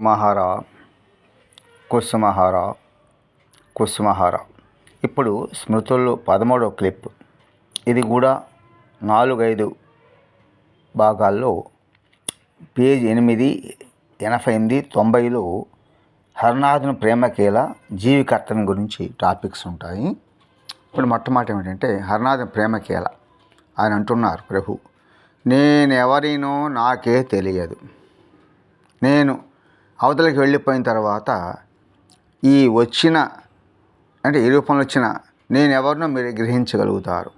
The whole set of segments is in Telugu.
కుసుమహార కుసుమహార కుసుమహార. ఇప్పుడు స్మృతుల్లో పదమూడవ క్లిప్. ఇది కూడా నాలుగైదు భాగాల్లో పేజ్ ఎనిమిది ఎనభై ఎనిమిది తొంభైలో హరనాథుని ప్రేమకేల జీవికర్తన గురించి టాపిక్స్ ఉంటాయి. ఇప్పుడు మొట్టమొదటి ఏమిటంటే హరనాథుని ప్రేమకేల ఆయన అంటున్నారు ప్రభు నేనెవరినో నాకే తెలియదు. నేను అవతలకి వెళ్ళిపోయిన తర్వాత ఈ వచ్చిన అంటే ఏ రూపంలో వచ్చిన నేను ఎవరినో మీరు గ్రహించగలుగుతారు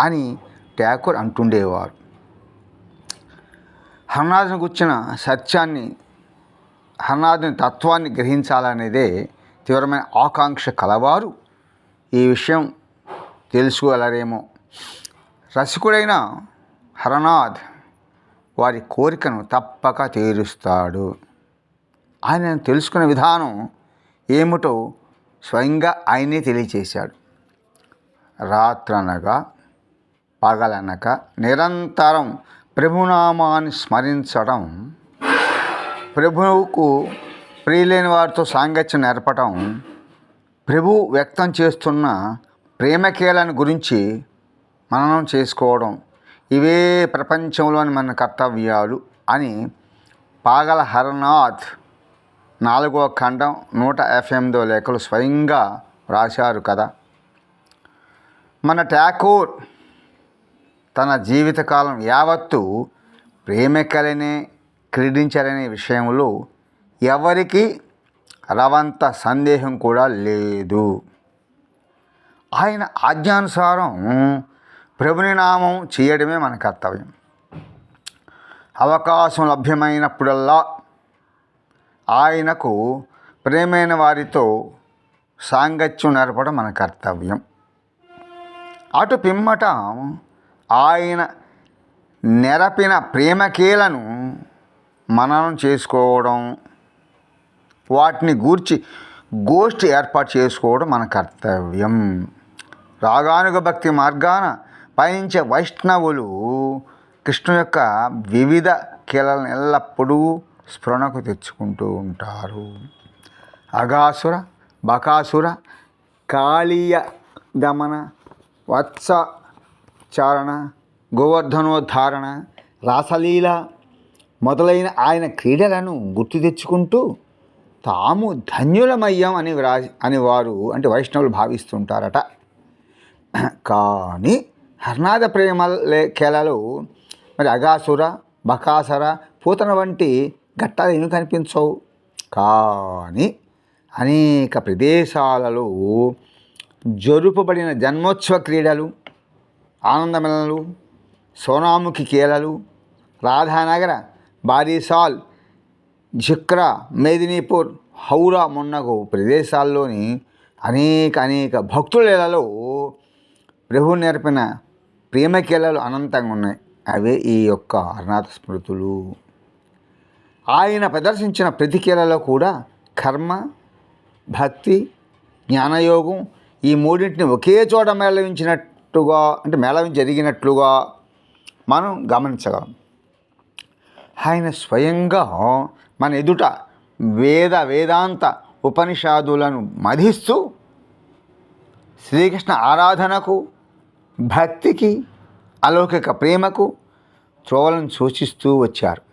అని ట్యాకూర్ అంటుండేవారు. హర్నాథుని గుర్చిన సత్యాన్ని హర్నాథుని తత్వాన్ని గ్రహించాలనేదే తీవ్రమైన ఆకాంక్ష కలవారు. ఈ విషయం తెలుసుకోగలరేమో. రసికుడైన హరనాథ్ వారి కోరికను తప్పక తీరుస్తాడు. ఆయన తెలుసుకునే విధానం ఏమిటో స్వయంగా ఆయనే తెలియచేశాడు. రాత్రనగా పగలనక నిరంతరం ప్రభునామాన్ని స్మరించడం ప్రభువుకు ప్రియులైన వారితో సాంగత్యం నేర్పడం ప్రభు వ్యక్తం చేస్తున్న ప్రేమకేలను గురించి మననం చేసుకోవడం ఇవే ప్రపంచంలోని మన కర్తవ్యాలు అని పాగల హరనాథ్ నాలుగో ఖండం నూట యాభై ఎనిమిదో లేఖలు స్వయంగా రాశారు కదా. మన ఠాకూర్ తన జీవితకాలం యావత్తు ప్రేమికలనే క్రీడించారనే విషయంలో ఎవరికి రవంత సందేహం కూడా లేదు. ఆయన ఆజ్ఞానుసారం ప్రభుని నామం చేయడమే మన కర్తవ్యం. అవకాశం లభ్యమైనప్పుడల్లా ఆయనకు ప్రేమైన వారితో సాంగత్యం నడపడం మన కర్తవ్యం. అటు పిమ్మట ఆయన నెరపిన ప్రేమకేలను మననం చేసుకోవడం వాటిని గూర్చి గోష్ఠి ఏర్పాటు చేసుకోవడం మన కర్తవ్యం. రాగానుగ భక్తి మార్గాన పయనించే వైష్ణవులు కృష్ణు యొక్క వివిధ కీలను ఎల్లప్పుడూ స్ఫురణకు తెచ్చుకుంటూ ఉంటారు. అగాసుర బకాసుర కాళీయ దమన వత్స చారణ గోవర్ధనోద్ధారణ రాసలీల మొదలైన ఆయన క్రీడలను గుర్తు తెచ్చుకుంటూ తాము ధన్యులమయ్యాం అని వ్రా అని వారు అంటే వైష్ణవులు భావిస్తుంటారట. కానీ హర్నాథ ప్రేమ కేలలో మరి అగాసుర బకాసర పూతన వంటి ఘట్టాలు ఏమీ కనిపించవు? కానీ అనేక ప్రదేశాలలో జరుపబడిన జన్మోత్సవ క్రీడలు ఆనందమెలలు సోనాముఖి కేలలు రాధానగర బారీసాల్ జిక్రా మేదినీపూర్ హౌరా మొన్నగు ప్రదేశాల్లోని అనేక అనేక భక్తులలో ప్రభు నేర్పిన ప్రేమకేళలు అనంతంగా ఉన్నాయి. అవే ఈ యొక్క అరుణాథ స్మృతులు. ఆయన ప్రదర్శించిన ప్రతికేలలో కూడా కర్మ భక్తి జ్ఞానయోగం ఈ మూడింటిని ఒకే చోట మేళవించినట్టుగా అంటే మేళవి జరిగినట్లుగా మనం గమనించగలం. ఆయన స్వయంగా మన ఎదుట వేద వేదాంత ఉపనిషాదులను మధిస్తూ శ్రీకృష్ణ ఆరాధనకు భక్తికి అలౌకిక ప్రేమకు త్రోవలను సూచిస్తూ వచ్చారు.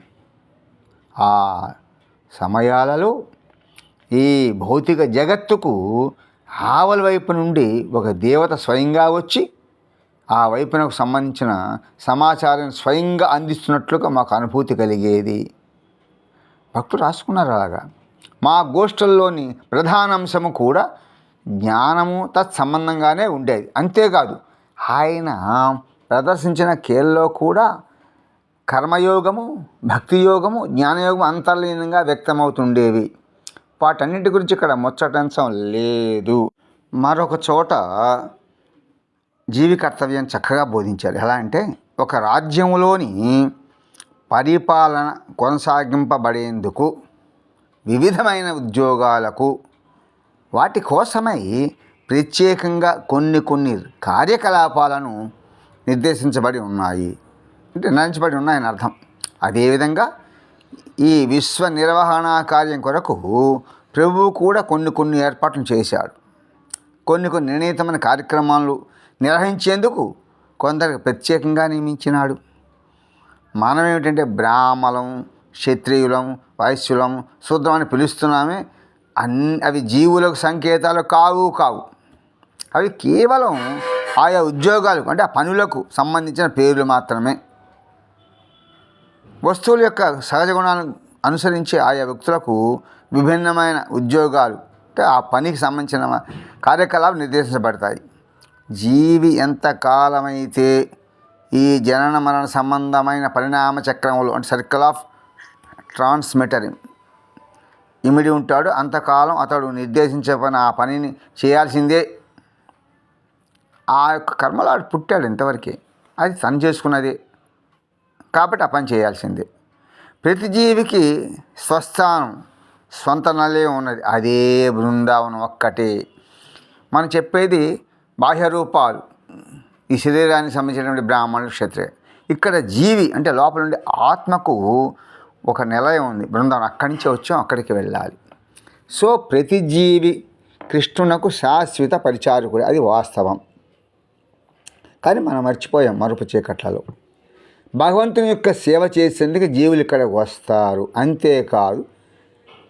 ఆ సమయాలలో ఈ భౌతిక జగత్తుకు ఆవల వైపు నుండి ఒక దేవత స్వయంగా వచ్చి ఆ వైపునకు సంబంధించిన సమాచారం స్వయంగా అందిస్తున్నట్లుగా మాకు అనుభూతి కలిగేది. భక్తులు రాసుకున్నారు అలాగా. మా గోష్ఠల్లోని ప్రధాన అంశము కూడా జ్ఞానము తత్సంబంధంగానే ఉండేది. అంతేకాదు ఆయన ప్రదర్శించిన కేల్లో కూడా కర్మయోగము భక్తి యోగము జ్ఞానయోగము అంతర్లీనంగా వ్యక్తమవుతుండేవి. వాటన్నిటి గురించి ఇక్కడ ముచ్చటంశం లేదు. మరొక చోట జీవి కర్తవ్యం చక్కగా బోధించారు. ఎలా అంటే ఒక రాజ్యంలోని పరిపాలన కొనసాగింపబడేందుకు వివిధమైన ఉద్యోగాలకు వాటి కోసమై ప్రత్యేకంగా కొన్ని కొన్ని కార్యకలాపాలను నిర్దేశించబడి ఉన్నాయి. నిర్ణయించబడి ఉన్నాయని అర్థం. అదేవిధంగా ఈ విశ్వ నిర్వహణ కార్యం కొరకు ప్రభువు కూడా కొన్ని కొన్ని ఏర్పాట్లు చేశాడు. కొన్ని కొన్ని నిర్ణీతమైన కార్యక్రమాలు నిర్వహించేందుకు కొందరికి ప్రత్యేకంగా నియమించినాడు. మనం ఏమిటంటే బ్రాహ్మలం క్షత్రియులం వైశ్యులం శూద్రం అని పిలుస్తున్నామే. అన్ని అవి జీవులకు సంకేతాలు కావు కావు. అవి కేవలం ఆయా ఉద్యోగాలకు అంటే ఆ పనులకు సంబంధించిన పేర్లు మాత్రమే. వస్తువుల యొక్క సహజ గుణాలను అనుసరించి ఆయా వ్యక్తులకు విభిన్నమైన ఉద్యోగాలు అంటే ఆ పనికి సంబంధించిన కార్యకలాపాలు నిర్దేశించబడతాయి. జీవి ఎంత కాలమైతే ఈ జనన మరణ సంబంధమైన పరిణామ చక్రములు అంటే సర్కిల్ ఆఫ్ ట్రాన్స్మిటర్ ఇమిడి ఉంటాడు. అంతకాలం అతడు నిర్దేశించే పని ఆ పనిని చేయాల్సిందే. ఆ యొక్క కర్మలో పుట్టాడు ఇంతవరకే. అది తను చేసుకున్నదే. కాబట్టి ఆ పని చేయాల్సిందే. ప్రతి జీవికి స్వస్థానం స్వంత నిలయం ఉన్నది. అదే బృందావనం ఒక్కటే. మనం చెప్పేది బాహ్య రూపాలు. ఈ శరీరానికి సంబంధించినటువంటి బ్రాహ్మణులు క్షత్రియ. ఇక్కడ జీవి అంటే లోపల నుండి ఆత్మకు ఒక నిలయం ఉంది. బృందావనం అక్కడి నుంచి వచ్చాం అక్కడికి వెళ్ళాలి. సో ప్రతి జీవి కృష్ణునకు శాశ్వత పరిచారకుడు. అది వాస్తవం. కానీ మనం మర్చిపోయాం మరుపు చీకట్లలో. భగవంతుని యొక్క సేవ చేసేందుకు జీవులు ఇక్కడికి వస్తారు. అంతేకాదు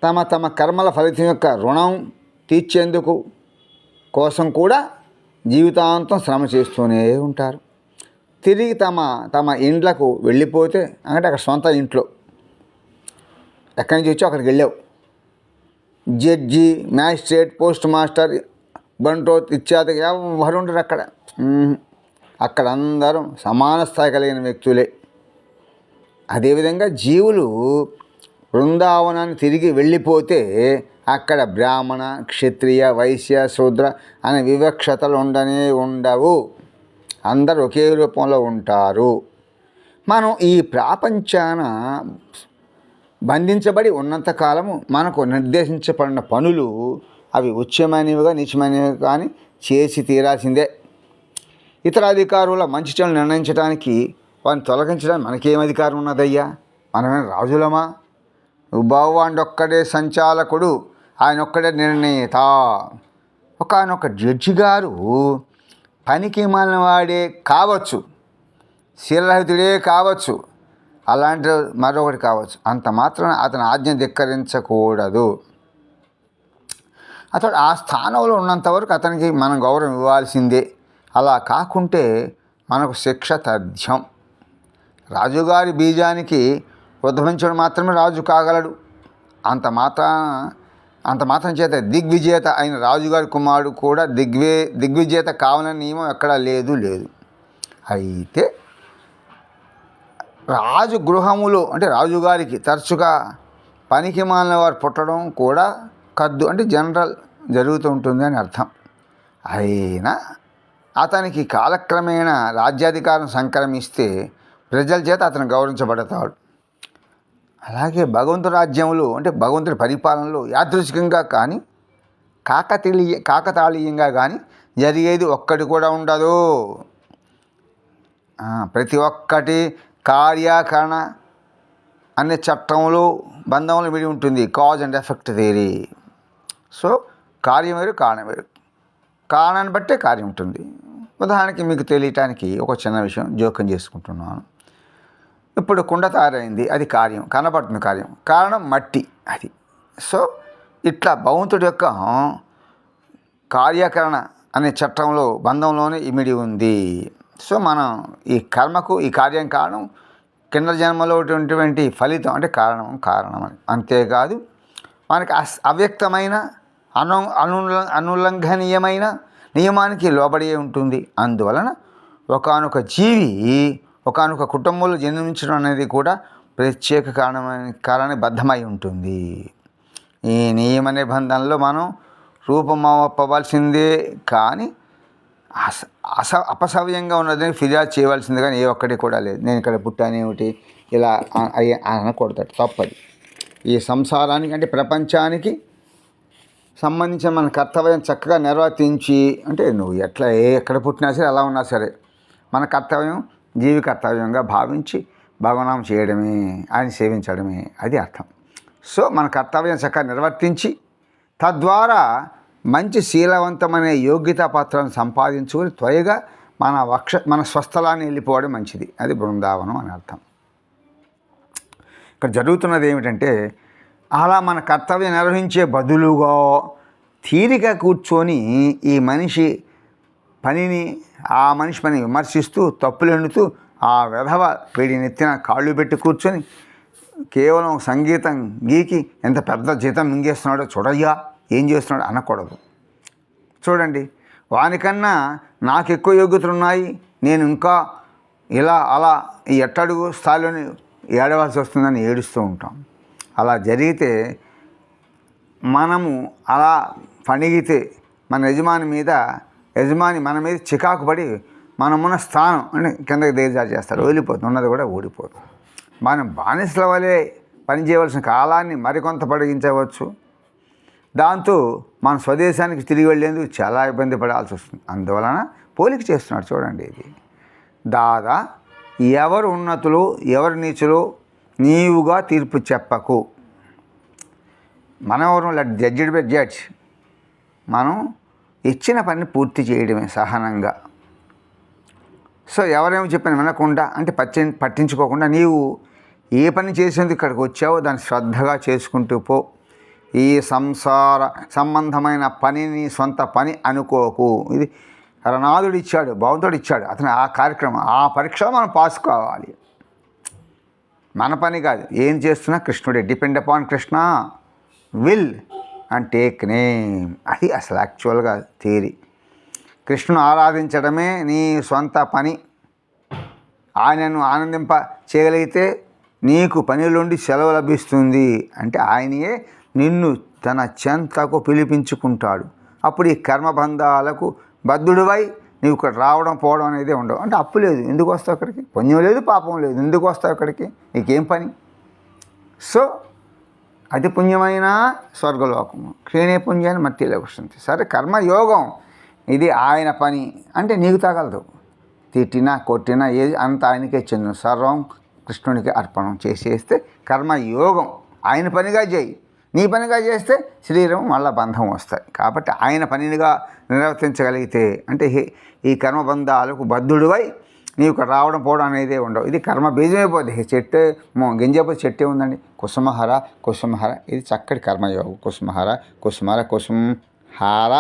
తమ తమ కర్మల ఫలితం యొక్క రుణం తీర్చేందుకు కోసం కూడా జీవితాంతం శ్రమ చేస్తూనే ఉంటారు. తిరిగి తమ తమ ఇండ్లకు వెళ్ళిపోతే అంటే అక్కడ సొంత ఇంట్లో ఎక్కడి నుంచి వచ్చో అక్కడికి వెళ్ళావు. జడ్జి మ్యాజిస్ట్రేట్ పోస్ట్ మాస్టర్ బంట్రోత్ ఇత్యాది ఎవరు ఉండరు అక్కడ. అక్కడ అందరం సమాన స్థాయి కలిగిన వ్యక్తులే. అదేవిధంగా జీవులు బృందావనాన్ని తిరిగి వెళ్ళిపోతే అక్కడ బ్రాహ్మణ క్షత్రియ వైశ్య శూద్ర అనే వివక్షతలు ఉండనే ఉండవు. అందరూ ఒకే రూపంలో ఉంటారు. మనం ఈ ప్రాపంచాన బంధించబడి ఉన్నంతకాలము మనకు నిర్దేశించబడిన పనులు అవి ఉచ్యమైనవిగా నీచమైనవి కానీ చేసి తీరాల్సిందే. ఇతర అధికారుల మంచి చెడులు నిర్ణయించడానికి వారిని తొలగించడానికి మనకేం అధికారం ఉన్నదయ్యా? మనమేం రాజులమా? ఒక్కడే సంచాలకుడు ఆయన ఒక్కడే నిర్ణయిత ఒకనొక జడ్జి గారు పనికి మనవాడే వాడే కావచ్చు శీలరహితుడే కావచ్చు అలాంటి మరొకటి కావచ్చు. అంత మాత్రం అతని ఆజ్ఞ ధిక్కరించకూడదు. అతడు ఆ స్థానంలో ఉన్నంత వరకు అతనికి మనం గౌరవం ఇవ్వాల్సిందే. అలా కాకుంటే మనకు శిక్ష తథ్యం. రాజుగారి బీజానికి ఉద్భవించడం మాత్రమే రాజు కాగలడు. అంత మాత్రాన అంత మాత్రం చేత దిగ్విజేత అయిన రాజుగారి కుమారుడు కూడా దిగ్వే దిగ్విజేత కావాలని నియమం ఎక్కడా లేదు లేదు. అయితే రాజు గృహములో అంటే రాజుగారికి తరచుగా పనికి మాలిన వారు పుట్టడం కూడా కద్దు అంటే జనరల్ జరుగుతూ ఉంటుంది అని అర్థం. అయినా అతనికి కాలక్రమేణా రాజ్యాధికారం సంక్రమిస్తే ప్రజల చేత అతను గౌరవించబడతాడు. అలాగే భగవంతుడి రాజ్యంలో అంటే భగవంతుడి పరిపాలనలో యాదృశికంగా కానీ కాకతీయ కాకతాళీయంగా కానీ జరిగేది ఒక్కటి కూడా ఉండదు. ప్రతి ఒక్కటి కార్యాకరణ అనే చట్టంలో బంధంలో విడి ఉంటుంది. Cause and effect theory so కార్యం వేరు కారణం వేరు కారణాన్ని బట్టే కార్యం ఉంటుంది. ఉదాహరణకి మీకు తెలియటానికి ఒక చిన్న విషయం జోక్యం చేసుకుంటున్నాను. ఇప్పుడు కుండ తయారైంది అది కార్యం కనబడుతుంది కార్యం. కారణం మట్టి అది. సో ఇట్లా భగవంతుడి యొక్క కార్యకరణ అనే చట్టంలో బంధంలోనే ఇమిడి ఉంది. సో మనం ఈ కర్మకు ఈ కార్యం కారణం కింద జన్మలో ఉన్నటువంటి ఫలితం అంటే కారణం కారణం అని. అంతేకాదు మనకి అస్ అవ్యక్తమైన అను అను అనుల్లంఘనీయమైన నియమానికి లోబడి ఉంటుంది. అందువలన ఒకానొక జీవి ఒకనొక కుటుంబంలో జన్మించడం అనేది కూడా ప్రత్యేక కారణమైన కారణబద్ధమై ఉంటుంది. ఈ నియమ నిబంధనలో మనం రూపమవ్వాల్సిందే కానీ అస అస అపసవ్యంగా ఉన్నదని ఫిర్యాదు చేయవలసింది కానీ ఏ ఒక్కటి కూడా లేదు. నేను ఇక్కడ పుట్టానేమిటి ఇలా అ- అనకూడదు తప్పది. ఈ సంసారానికి అంటే ప్రపంచానికి సంబంధించిన మన కర్తవ్యం చక్కగా నిర్వర్తించి అంటే నువ్వు ఎట్లా ఏ ఎక్కడ పుట్టినా సరే ఎలా ఉన్నా సరే మన కర్తవ్యం జీవి కర్తవ్యంగా భావించి భగవనామం చేయడమే ఆయన సేవించడమే అది అర్థం. సో మన కర్తవ్యం చక్కగా నిర్వర్తించి తద్వారా మంచి శీలవంతమైన యోగ్యతా పాత్రను సంపాదించుకొని త్వరగా మన వక్ష మన స్వస్థలాన్ని వెళ్ళిపోవడం మంచిది. అది బృందావనం అని అర్థం. ఇక్కడ జరుగుతున్నది ఏమిటంటే అలా మన కర్తవ్యం నిర్వహించే బదులుగా తీరిక కూర్చొని ఈ మనిషి పనిని ఆ మనిషి పని విమర్శిస్తూ తప్పులు ఎండుతూ ఆ విధవ వీడి నెత్తిన కాళ్ళు పెట్టి కూర్చొని కేవలం సంగీతం గీకి ఎంత పెద్ద జీతం మింగేస్తున్నాడో చూడయ్యా ఏం చేస్తున్నాడో అనకూడదు. చూడండి వానికన్నా నాకు ఎక్కువ యోగ్యతలు ఉన్నాయి నేను ఇంకా ఇలా అలా ఈ ఎట్టడుగు స్థాయిలోని ఏడవలసి వస్తుందని ఏడుస్తూ ఉంటాం. అలా జరిగితే మనము అలా పణిగితే మన యజమాని మీద యజమాని మన మీద చికాకు పడి మనమున్న స్థానం అని కిందకి దిగజారు చేస్తారు వదిలిపోతుంది. ఉన్నది కూడా ఓడిపోతుంది మనం బానిసల వలె పని చేయవలసిన కాలాన్ని మరికొంత పొడిగించవచ్చు. దాంతో మన స్వదేశానికి తిరిగి వెళ్ళేందుకు చాలా ఇబ్బంది పడాల్సి వస్తుంది. అందువలన పోలిక చేస్తున్నాడు. చూడండి ఇది. దాదా ఎవరు ఉన్నతులు ఎవరు నీచులు నీవుగా తీర్పు చెప్పకు. మనం ఎవరు లెట్ జడ్జిడ్ బై జడ్జ్ మనం ఇచ్చిన పని పూర్తి చేయడమే సహనంగా. సో ఎవరేమి చెప్పిన వినకుండా అంటే పచ్చి పట్టించుకోకుండా నీవు ఏ పని చేసేందుకు ఇక్కడికి వచ్చావో దాన్ని శ్రద్ధగా చేసుకుంటూ పో. ఈ సంసార సంబంధమైన పనిని సొంత పని అనుకోకు. ఇది రనాథుడు ఇచ్చాడు భగవంతుడు ఇచ్చాడు. అతను ఆ కార్యక్రమం ఆ పరీక్షలో మనం పాస్ కావాలి. మన పని కాదు. ఏం చేస్తున్నా కృష్ణుడే. Depend upon Krishna. Will and take name అది అసలు యాక్చువల్గా థియరీ కృష్ణుని ఆరాధించడమే నీ సొంత పని. ఆయనను ఆనందింప చేయగలిగితే నీకు పనిలోండి సెలవు లభిస్తుంది. అంటే ఆయనయే నిన్ను తన చెంతకు పిలిపించుకుంటాడు. అప్పుడు ఈ కర్మబంధాలకు బద్ధుడివై నీవు ఇక్కడ రావడం పోవడం అనేది ఉండవు. అంటే అప్పు లేదు. ఎందుకు వస్తావు అక్కడికి? పుణ్యం లేదు పాపం లేదు. ఎందుకు వస్తావు అక్కడికి? నీకేం పని? సో అతి పుణ్యమైన స్వర్గలోకము. క్షీణే పుణ్యాన్ని మట్టిలోకి వస్తుంది సరే కర్మయోగం ఇది ఆయన పని. అంటే నీకు తగలదు. తిట్టినా కొట్టినా ఏది అంత ఆయనకే చెందు సర్వం కృష్ణునికి అర్పణం చేసేస్తే కర్మయోగం. ఆయన పనిగా చేయి. నీ పనిగా చేస్తే శరీరం మళ్ళా బంధం వస్తాయి. కాబట్టి ఆయన పనినిగా నిర్వర్తించగలిగితే అంటే ఈ కర్మబంధాలకు బద్ధుడివై నీవు ఇక్కడ రావడం పోవడం అనేది ఉండవు. ఇది కర్మ బీజమైపోతుంది చెట్టు గింజపోతే చెట్టే ఉందండి. కుసుమహర కుసుమహర ఇది చక్కటి కర్మయోగం. కుసుమహర కుసుమహర కుసుమహార.